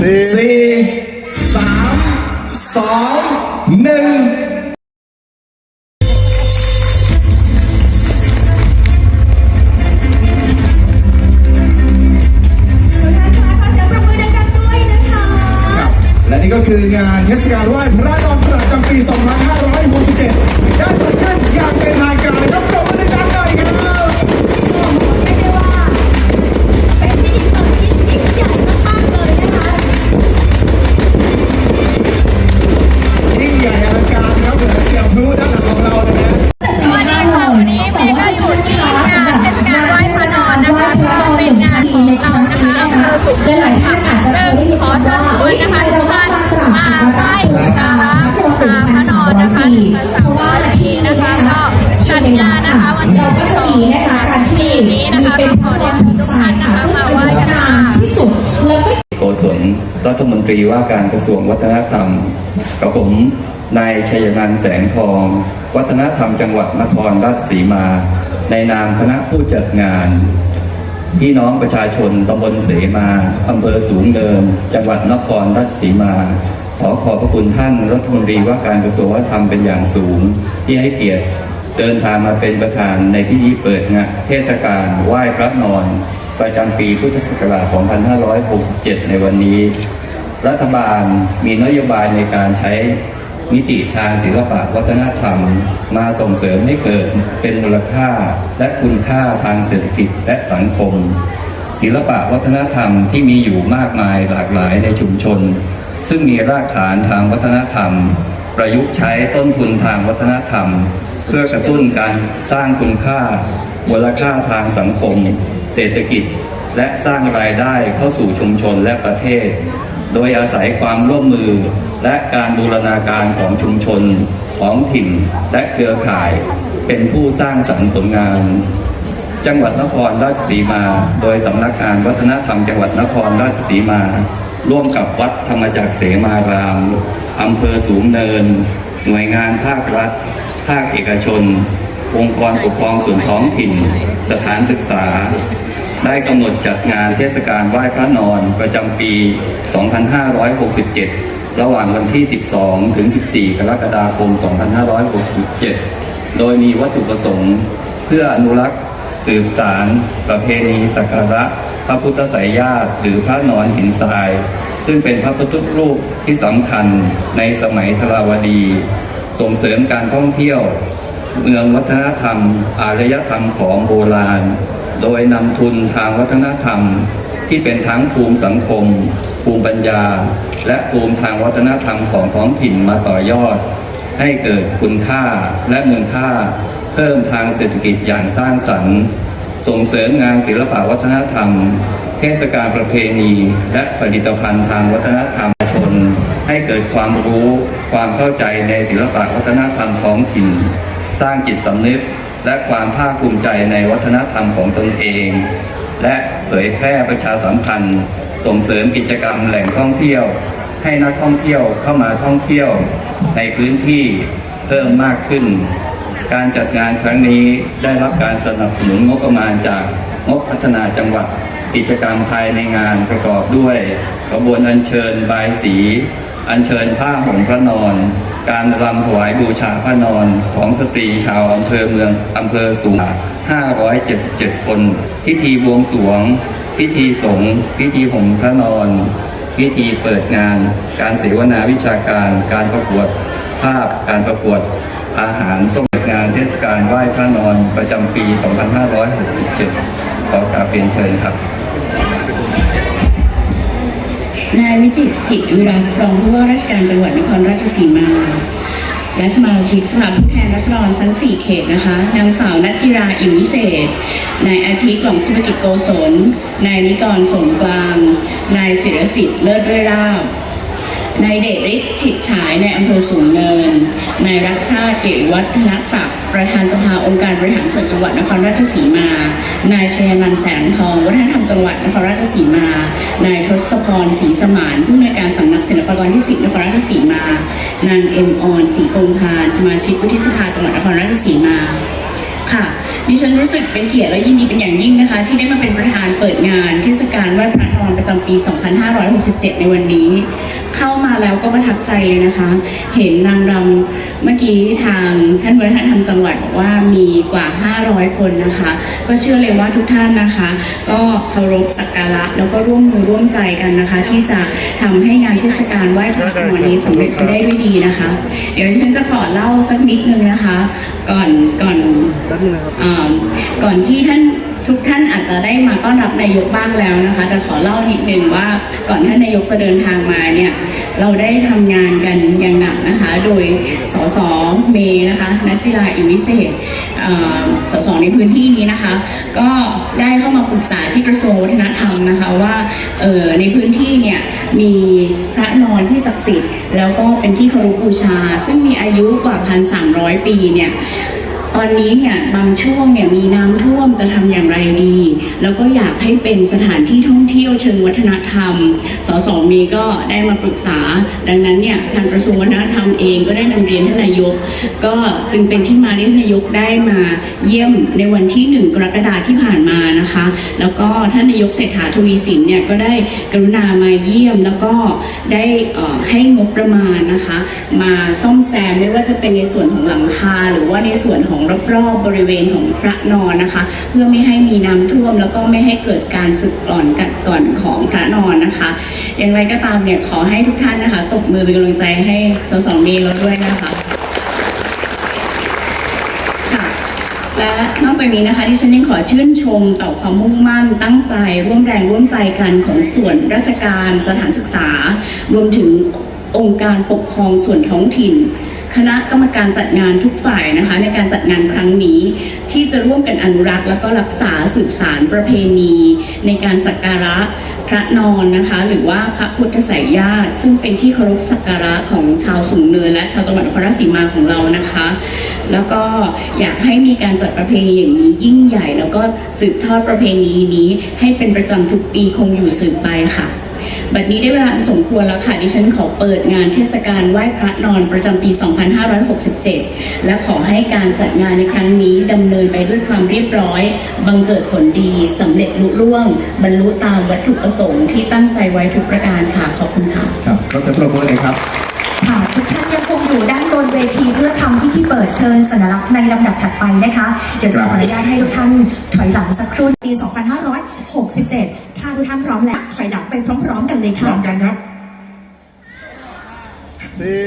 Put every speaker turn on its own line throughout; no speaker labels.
สี่
สามสองหนึ่งครับและนี่ก็คืองานเทศกาลไหว้พระนอนประจำปี 2567ได้เปิดขึ้นอย่างเป็นทางการครับ ระ
นอนนะคะเพราะว่าวันนี้นะคะก็ชาติลานะคะวันที่สิบสองปีนี้นะคะก็ขอเรียนเชิญทุกท่านนะคะมาไหว้นะคะ
ที่สุดแล้วก็
โกศลรัฐมนตรีว่าการกระทรวงวัฒนธรรมกับผมนายชัยนันท์แสงทอง วัฒนธรรมจังหวัดนครราชสีมา ในนามคณะผู้จัดงาน พี่น้องประชาชนตำบลเสมาอำเภอสูงเนินจังหวัดนครราชสีมา ขอขอบพระคุณท่านรัฐมนตรีว่าการกระทรวงวัฒนธรรมเป็นอย่างสูง ที่ให้เกียรติเดินทางมาเป็นประธานในพิธีเปิดงานเทศกาลไหว้พระนอน ประจำปีพุทธศักราช 2567 ในวันนี้ รัฐบาลมีนโยบายในการใช้มิติทางศิลปะวัฒนธรรม มาส่งเสริมให้เกิดเป็นมูลค่าและคุณค่าทางเศรษฐกิจและสังคม ศิลปะวัฒนธรรมที่มีอยู่มากมายหลากหลายในชุมชน ซึ่งมีรากฐานทางวัฒนธรรม ประยุกต์ใช้ต้นทุนทางวัฒนธรรม เพื่อกระตุ้นการสร้างคุณค่ามูลค่าทางสังคม เศรษฐกิจ และสร้างรายได้เข้าสู่ชุมชนและประเทศ โดยอาศัยความร่วมมือและการบูรณาการของชุมชนท้องถิ่นและเครือข่ายเป็นผู้สร้างสรรค์ผลงาน จังหวัดนครราชสีมา โดยสำนักงานวัฒนธรรมจังหวัดนครราชสีมา ร่วมกับวัดธรรมจักรเสมารามอำเภอสูงเนิน หน่วยงานภาครัฐ ภาคเอกชน องค์กรปกครองส่วนท้องถิ่น สถานศึกษา ได้กำหนดจัดงานเทศกาลไหว้พระนอนประจำปี 2567 ระหว่างวันที่ 12 ถึง 14 กรกฎาคม 2567 โดยมีวัตถุประสงค์ เพื่ออนุรักษ์สืบสารประเพณีสักการะ พระพุทธไสยญาติหรือพระนอนหินทราย ซึ่งเป็นพระพุทธรูปที่สำคัญในสมัยธราวดี ส่งเสริมการท่องเที่ยว เมืองวัฒนธรรม อารยธรรมของโบราณ โดยนำทุนทางวัฒนธรรม ที่เป็นทั้งภูมิสังคม ภูมิปัญญา และภูมิทางวัฒนธรรมของท้องถิ่นมาต่อยอด ให้เกิดคุณค่าและมูลค่า เพิ่มทางเศรษฐกิจอย่างสร้างสรรค์ ส่งเสริมงานศิลปวัฒนธรรม เทศกาลประเพณี และผลิตภัณฑ์ทางวัฒนธรรมชน ให้เกิดความรู้ความเข้าใจในศิลปะวัฒนธรรมท้องถิ่น สร้างจิตสำนึกและความภาคภูมิใจในวัฒนธรรมของตนเอง และเผยแพร่ประชาสัมพันธ์ ส่งเสริมกิจกรรมแหล่งท่องเที่ยว ให้นักท่องเที่ยวเข้ามาท่องเที่ยวในพื้นที่เพิ่มมากขึ้น การจัดงานครั้งนี้ได้รับการสนับสนุนงบประมาณจากงบพัฒนาจังหวัด กิจกรรมภายในงานประกอบด้วยกระบวนอัญเชิญบายสี อัญเชิญผ้าห่มพระนอน การรำถวายบูชาพระนอนของสตรีชาวอำเภอเมืองอำเภอสูง 577 คน พิธีบวงสรวง พิธีสงฆ์พิธีห่มพระนอน พิธีเปิดงาน การเสวนาวิชาการ การประกวดภาพ การประกวดอาหารส่งเปิดงานเทศกาลไหว้พระนอนประจำปี 2567 ขอกราบเรียนเชิญครับ
นายวิจิตรกิจวิรัตรองผู้ว่าราชการจังหวัดนครราชสีมา และสมาชิกสภาผู้แทนราษฎรทั้ง 4 เขตนะคะ นางสาวนัทจิราอิ่มวิเศษ นายอาทิตย์หลงสุภกิจโกศล นายนิกรสงกลาง นายศิรสิทธิ์เลิศด้วยราบ นายเดชฤทธิ์ถิดฉายในอำเภอสูงเนิน นายรักชาติเกตวัฒนศักดิ์ประธานสภาองค์การบริหารส่วนจังหวัดนครราชสีมา นายชัยนันท์แสงทองวัฒนธรรมจังหวัดนครราชสีมา นายทศพรศรีสมานผู้อำนวยการสำนักศิลปากรที่10นครราชสีมา นางเอ็มออนศรีกงพานสมาชิกวุฒิสภาจังหวัดนครราชสีมาค่ะดิฉันรู้สึกเป็นเกียรติและยินดีเป็นอย่างยิ่งนะคะ ที่ได้มาเป็นประธานเปิดงานเทศกาลไหว้พระนอนประจำปี 2567 ในวันนี้ เข้ามาแล้วก็ประทับใจเลยนะคะ เห็นนางรำเมื่อกี้ทางท่านวัฒนธรรมจังหวัดบอกว่ามีกว่า 500 คนนะคะ ก็เชื่อเลยว่าทุกท่านนะคะ ก็เคารพสักการะแล้วก็ร่วมมือร่วมใจกันนะคะ ที่จะทำให้งานเทศกาลไหว้พระนอนนี้สำเร็จไปได้ด้วยดีนะคะ เดี๋ยวฉันจะขอเล่าสักนิดนึงนะคะ ก่อนก่อนก่อนที่ท่าน ทุกท่านอาจจะได้มาต้อนรับนายกบ้างแล้วนะคะแต่ขอเล่านิดนึงว่าก่อนท่านนายกจะเดินทางมาเนี่ยเราได้ทำงานกันอย่างหนักนะคะ โดยสสเมนะคะนัจิราอิวิเศษสสในพื้นที่นี้นะคะ ก็ได้เข้ามาปรึกษาที่กระทรวงวัฒนธรรมนะคะว่าในพื้นที่เนี่ยมีพระนอนที่ศักดิ์สิทธิ์แล้วก็เป็นที่เคารพบูชา ซึ่งมีอายุกว่า 1,300 ปีเนี่ย ตอนนี้เนี่ยบางช่วงเนี่ยมีน้ำท่วมจะทำอย่างไรดี แล้วก็อยากให้เป็นสถานที่ท่องเที่ยวเชิงวัฒนธรรม สสมีก็ได้มาปรึกษา ดังนั้นเนี่ยทางกระทรวงวัฒนธรรมเองก็ได้นำเรียนท่านนายก ก็จึงเป็นที่มาที่ท่านนายกได้มาเยี่ยมในวันที่ 1 กรกฎาคมที่ผ่านมานะคะ แล้วก็ท่านนายกเศรษฐาทวีสินเนี่ยก็ได้กรุณามาเยี่ยมแล้วก็ได้ให้งบประมาณนะคะ มาซ่อมแซมไม่ว่าจะเป็นในส่วนของหลังคาหรือว่าในส่วนของรอบๆบริเวณของพระนอนนะคะ เพื่อไม่ให้มีน้ำท่วม แล้วก็ไม่ให้เกิดการสึกกร่อนกัดก่อนของพระนอนนะคะ อย่างไรก็ตามเนี่ยขอให้ทุกท่านนะคะตบมือเป็นกำลังใจให้สสเมย์เราด้วยนะคะค่ะและนอกจากนี้นะคะที่ฉันยังขอชื่นชมต่อความมุ่งมั่นตั้งใจ ร่วมแรงร่วมใจกันของส่วนราชการสถานศึกษา รวมถึงองค์การปกครองส่วนท้องถิ่น คณะกรรมการจัดงานทุกฝ่ายนะคะ ในการจัดงานครั้งนี้ ที่จะร่วมกันอนุรักษ์ แล้วก็รักษาสืบสารประเพณี ในการสักการะพระนอนนะคะ หรือว่าพระพุทธไสยญาติซึ่งเป็นที่เคารพสักการะของชาวสูงเนินและชาวจังหวัดนครราชสีมาของเรานะคะ แล้วก็อยากให้มีการจัดประเพณีอย่างนี้ยิ่งใหญ่ แล้วก็สืบทอดประเพณีนี้ให้เป็นประจำทุกปีคงอยู่สืบไปค่ะ บัดนี้ได้เวลาอันสมควรแล้วค่ะ ดิฉันขอเปิดงานเทศกาลไหว้พระนอนประจำปี 2567 และขอให้การจัดงานในครั้งนี้ดำเนินไปด้วยความเรียบร้อย บังเกิดผลดีสำเร็จลุล่วง บรรลุตามวัตถุประสงค์ที่ตั้งใจไว้ทุกประการค่ะ ขอบคุณค่ะ
ครับก็เสียงปรบมือเลยครับ
ค่ะทุกท่าน เวทีเพื่อทำพิธีเปิดเชิญสัญลักษณ์ในลำดับถัดไปนะคะ เดี๋ยวจะขออนุญาตให้ทุกท่านถอยหลังสักครู่ปี 2567 ถ้าทุกท่านพร้อมแล้วถอยหลังไปพร้อมๆกันเลย
พ
ค่ะ
ร้อมกันครับ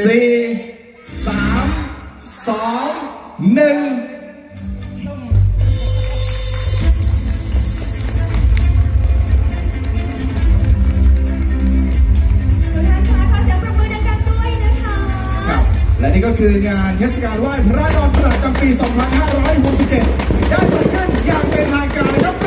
สี่สามสองหนึ่ง
ก็คืองา
นเทศกาลไหว้พระนอนประจำปี 2567 ได้เกิดขึ้นอย่างเป็นทางการนะครับ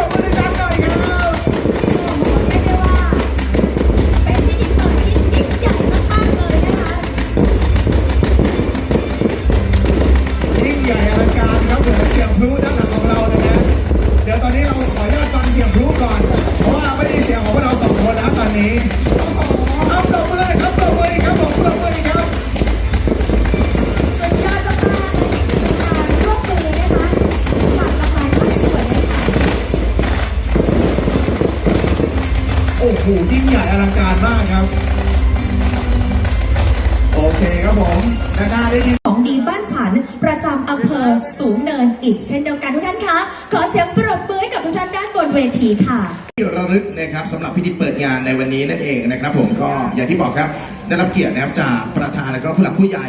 ประจำอำเภอสูงเนินอีกเช่นเดียวกันทุกท่านคะขอเสียงปรบมือให้กับทุกท่านด้านบนเวทีค่ะ
ที่ระลึกนะครับสำหรับพิธีเปิดงานในวันนี้นั่นเองนะครับ ผมก็อย่างที่บอกครับได้รับเกียรตินะครับจากประธานและก็ผู้หลักผู้ใหญ่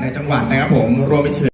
ในจังหวัดนะครับ ผมรวมไปถึง